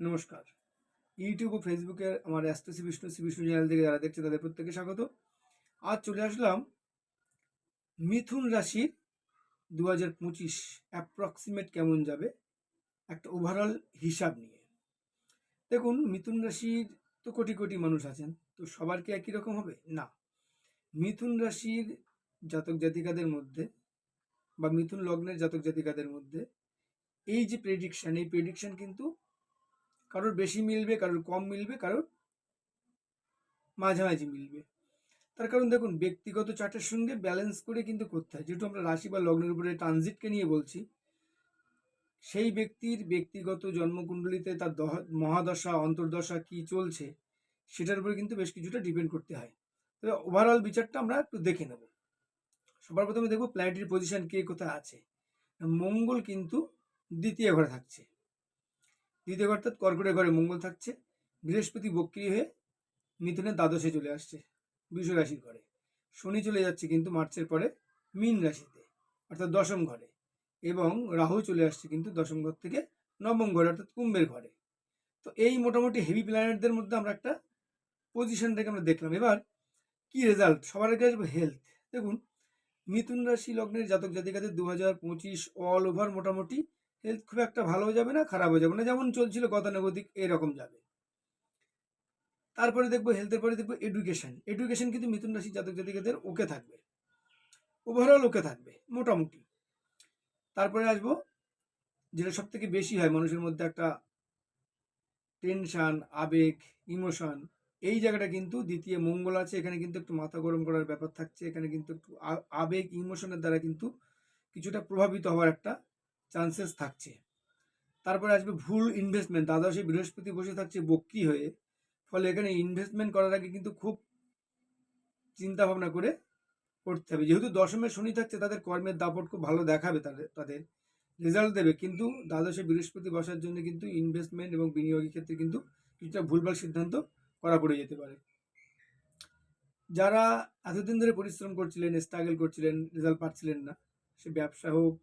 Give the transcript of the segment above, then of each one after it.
নমস্কার। ইউটিউব ও ফেসবুকে আমার অ্যাস্ট্রো শ্রী বিষ্ণু শ্রী বিষ্ণু চ্যানেল থেকে যারা দেখছে তাদের প্রত্যেকে স্বাগত। আজ চলে আসলাম মিথুন রাশির দু হাজার পঁচিশ অ্যাপ্রক্সিমেট কেমন যাবে? একটা ওভারঅল হিসাব নিয়ে। দেখুন, মিথুন রাশির তো কোটি কোটি মানুষ আছেন, তো সবার কি একই রকম হবে? না। মিথুন রাশির জাতক জাতিকাদের মধ্যে বা মিথুন লগ্নের জাতক জাতিকাদের মধ্যে এই যে প্রেডিকশান এই প্রেডিকশান কিন্তু কারোর বেশি মিলবে, কারোর কম মিলবে, কারোর মাঝামাঝি মিলবে। তার কারণ দেখুন, ব্যক্তিগত চার্টের সঙ্গে ব্যালেন্স করে কিন্তু করতে হয়। যেহেতু আমরা রাশি বা লগ্নের উপরে ট্রানজিটকে নিয়ে বলছি, সেই ব্যক্তির ব্যক্তিগত জন্মকুণ্ডলিতে তার মহাদশা, অন্তর্দশা কি চলছে, সেটার উপরে কিন্তু বেশ কিছুটা ডিপেন্ড করতে হয়। তবে ওভারঅল বিচারটা আমরা একটু দেখে নেব। সবার প্রথমে দেখব প্ল্যানেটারি পজিশন কে কোথায় আছে। মঙ্গল কিন্তু দ্বিতীয় ঘরে থাকছে। দ্বিতীয় অর্থাৎ কর্কটের ঘরে মঙ্গল থাকছে। বৃহস্পতি বক্রি হয়ে মিথুনের দ্বাদশে চলে আসছে বৃষ রাশির ঘরে। শনি চলে যাচ্ছে কিন্তু মার্চের পরে মীন রাশিতে, অর্থাৎ দশম ঘরে এবং রাহু চলে আসছে কিন্তু দশম ঘর থেকে নবম ঘরে, অর্থাৎ কুম্ভের ঘরে। তো এই মোটামুটি হেভি প্ল্যানেটদের মধ্যে আমরা একটা পজিশনটাকে আমরা দেখলাম। এবার কি রেজাল্ট সবার আগে আসবে হেলথ দেখুন, মিথুন রাশি লগ্নের জাতক জাতিকাদের দু হাজার পঁচিশ অল ওভার মোটামুটি হেলথ খুব একটা ভালো যাবে না খারাপও যাবে না, যেমন চলছিল গতানুগতিক এরকম যাবে। তারপরে দেখব হেলথের পরে দেখব এডুকেশন এডুকেশন কিন্তু মিথুন রাশি জাতক জাতিকাদের ওকে থাকবে। ওভারঅল ওকে থাকবে, মোটামুটি। তারপরে আসব, যেটা সব থেকে বেশি হয় মানুষের মধ্যে একটা টেনশান আবেগ ইমোশন এই জায়গাটা কিন্তু দ্বিতীয় মঙ্গল আছে, এখানে কিন্তু একটু মাথা গরম করার ব্যাপার থাকছে, এখানে কিন্তু একটু আবেগ ইমোশনের দ্বারা কিন্তু কিছুটা প্রভাবিত হওয়ার একটা চান্সেস থাকছে। তারপরে আসবে ভুল ইনভেস্টমেন্ট দ্বাদশে বৃহস্পতি বসে থাকছে বক্রি হয়ে। ফলে এখানে ইনভেস্টমেন্ট করার আগে কিন্তু খুব চিন্তা ভাবনা করে করতে হবে। যেহেতু দশমে শনি থাকছে, তাদের কর্মের দাপট খুব ভালো দেখাবে তাদের তাদের রেজাল্ট দেবে। কিন্তু দ্বাদশে বৃহস্পতি বসার জন্য কিন্তু ইনভেস্টমেন্ট এবং বিনিয়োগের ক্ষেত্রে কিন্তু কিছুটা ভুলভাল সিদ্ধান্ত করা পড়ে যেতে পারে। যারা এতদিন ধরে পরিশ্রম করছিলেন স্ট্রাগল করছিলেন রেজাল্ট পাচ্ছিলেন না, সে ব্যবসা হোক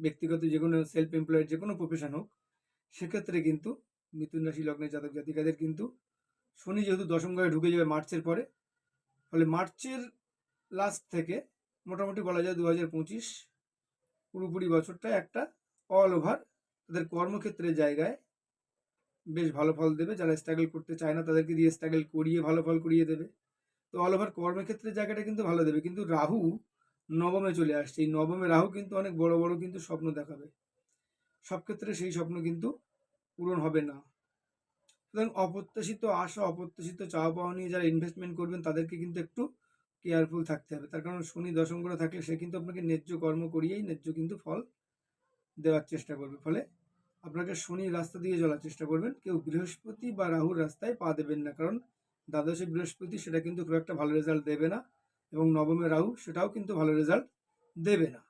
ব্যক্তিগত যে কোনো সেলফ এমপ্লয়েড যে কোনো প্রফেশন হোক, সেক্ষেত্রে কিন্তু মিথুন রাশি, লগ্নের জাতক জাতিকাদের কিন্তু শনি যেহেতু দশম ঘরে ঢুকে যাবে মার্চের পরে, ফলে মার্চের লাস্ট থেকে মোটামুটি বলা যায় দু হাজার পঁচিশ পুরোপুরি বছরটা একটা অল ওভার তাদের কর্মক্ষেত্রের জায়গায় বেশ ভালো ফল দেবে। যারা স্ট্রাগল করতে চায় না, তাদেরকে দিয়ে স্ট্রাগল করিয়ে ভালো ফল করিয়ে দেবে। তো অল ওভার কর্মক্ষেত্রের জায়গাটা কিন্তু ভালো দেবে। কিন্তু রাহু নবমে চলে আসছে। এই নবমে রাহু কিন্তু অনেক বড় বড় কিন্তু স্বপ্ন দেখাবে। সব ক্ষেত্রে সেই স্বপ্ন কিন্তু পূরণ হবে না। সুতরাং অপ্রত্যাশিত আশা, অপ্রত্যাশিত চাওয়া পাওয়া নিয়ে যারা ইনভেস্টমেন্ট করবেন, তাদেরকে কিন্তু একটু কেয়ারফুল থাকতে হবে। তার কারণ শনি দশম করে থাকলে সে কিন্তু আপনাকে ন্যায্য কর্ম করিয়েই ন্যায্য কিন্তু ফল দেওয়ার চেষ্টা করবে। ফলে আপনাকে শনি রাস্তা দিয়ে চলার চেষ্টা করবেন। কেউ বৃহস্পতি বা রাহুর রাস্তায় পা দেবেন না। কারণ দ্বাদশে বৃহস্পতি সেটা কিন্তু খুব একটা ভালো রেজাল্ট দেবে না। এবং নবমে রাহু সেটাও কিন্তু ভালো রেজাল্ট দেবে না।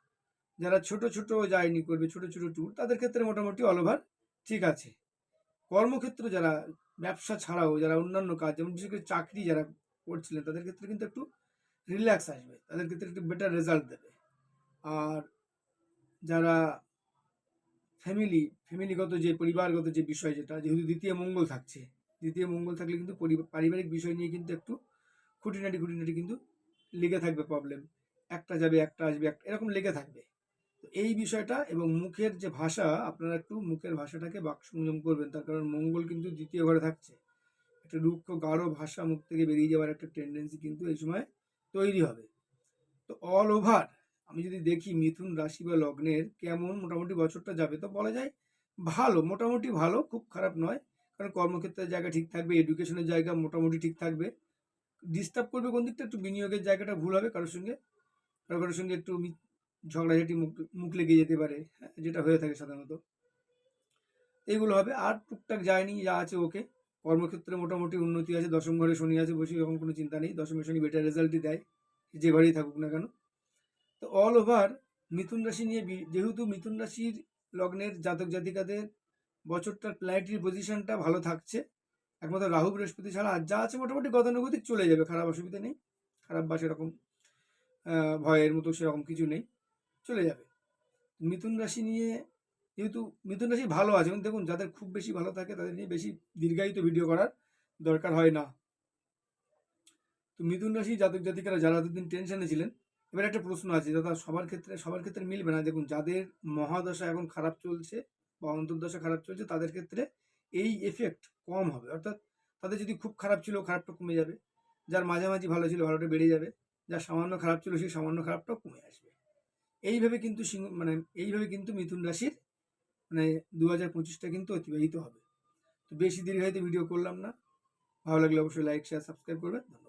যারা ছোট ছোট জার্নি করবে, ছোট ছোট ট্যুর তাদের ক্ষেত্রে মোটামুটি অল ওভার ঠিক আছে। কর্মক্ষেত্র যারা ব্যবসা ছাড়াও, যারা অন্যান্য কাজ, যেমন বিশেষ করে চাকরি যারা করছিলেন, তাদের ক্ষেত্রে কিন্তু একটু রিল্যাক্স আসবে, তাদের ক্ষেত্রে একটু বেটার রেজাল্ট দেবে। আর যারা ফ্যামিলি ফ্যামিলিগত যে, পরিবারগত যে বিষয় যেটা, যেহেতু দ্বিতীয় মঙ্গল থাকছে, দ্বিতীয় মঙ্গল থাকলে কিন্তু পারিবারিক বিষয় নিয়ে কিন্তু একটু খুঁটিনাটি খুঁটিনাটি কিন্তু লেগে থাকবে প্রবলেম একটা যাবে, একটা আসবে এরকম লেগে থাকবে। তো এই বিষয়টা এবং মুখের যে ভাষা, আপনারা একটু মুখের ভাষাটাকে বাক সংযম করবেন, তার কারণ মঙ্গল কিন্তু দ্বিতীয় ঘরে থাকছে। একটা রুক্ষ, গাঢ় ভাষা মুখ থেকে বেরিয়ে যাওয়ার একটা টেন্ডেন্সি কিন্তু এই সময় তৈরি হবে। তো অল ওভার আমি যদি দেখি মিথুন রাশি বা লগ্নের কেমন মোটামুটি বছরটা যাবে, তো বলা যায় ভালো, মোটামুটি ভালো, খুব খারাপ নয়। কারণ কর্মক্ষেত্রের জায়গা ঠিক থাকবে এডুকেশনের জায়গা মোটামুটি ঠিক থাকবে। ডিস্টার্ব করবে কোন দিকটা? একটু বিনিয়োগের জায়গাটা ভুল হবে কারোর সঙ্গে। কারও কারোর সঙ্গে একটু ঝগড়াঝাটি মুখ মুখ লেগে যেতে পারে হ্যাঁ, যেটা হয়ে থাকে সাধারণত। এইগুলো হবে। আর টুকটাক যায়নি যা আছে ওকে। কর্মক্ষেত্রে মোটামুটি উন্নতি আছে। দশম ঘরে শনি আছে বসে এরকম কোনো চিন্তা নেই। দশমে শনি বেটার রেজাল্টই দেয়। যে ঘরেই থাকুক না কেন। তো অল ওভার মিথুন রাশি নিয়ে যেহেতু মিথুন রাশির লগ্নের জাতক জাতিকাদের বছরটার প্ল্যানেটারি পজিশনটা ভালো থাকছে একমাত্র রাহু বৃহস্পতি ছাড়া আর যা আছে মোটামুটি গতানুগতিক চলে যাবে, খারাপ অসুবিধা নেই। খারাপ বা সেরকম ভয়ের মতো সেরকম কিছু নেই, চলে যাবে। মিথুন রাশি নিয়ে যেহেতু মিথুন রাশি ভালো আছে, এবং দেখুন যাদের খুব বেশি ভালো থাকে তাদের নিয়ে বেশি দীর্ঘায়িত ভিডিও করার দরকার হয় না। তো মিথুন রাশি জাতক জাতিকারা যারা এতদিন টেনশনে ছিলেন, এবার একটা প্রশ্ন আছে, দাদা সবার ক্ষেত্রে সবার ক্ষেত্রে মিলবে না? দেখুন, যাদের মহাদশা এখন খারাপ চলছে বা অন্তর্দশা খারাপ চলছে, তাদের ক্ষেত্রে এই এফেক্ট কম হবে। অর্থাৎ তাদের যদি খুব খারাপ ছিল, খারাপটা কমে যাবে। যার মাঝামাঝি ভালো ছিল, ভালোটা বেড়ে যাবে। যার সামান্য খারাপ ছিল, সেই সামান্য খারাপটাও কমে আসবে। এইভাবে কিন্তু সিংহ মানে এইভাবে কিন্তু মিথুন রাশির মানে দু হাজার পঁচিশটা কিন্তু অতিবাহিত হবে। তো বেশি হয়তো ভিডিও করলাম না। ভালো লাগলে অবশ্যই লাইক শেয়ার সাবস্ক্রাইব করবেন। ধন্যবাদ।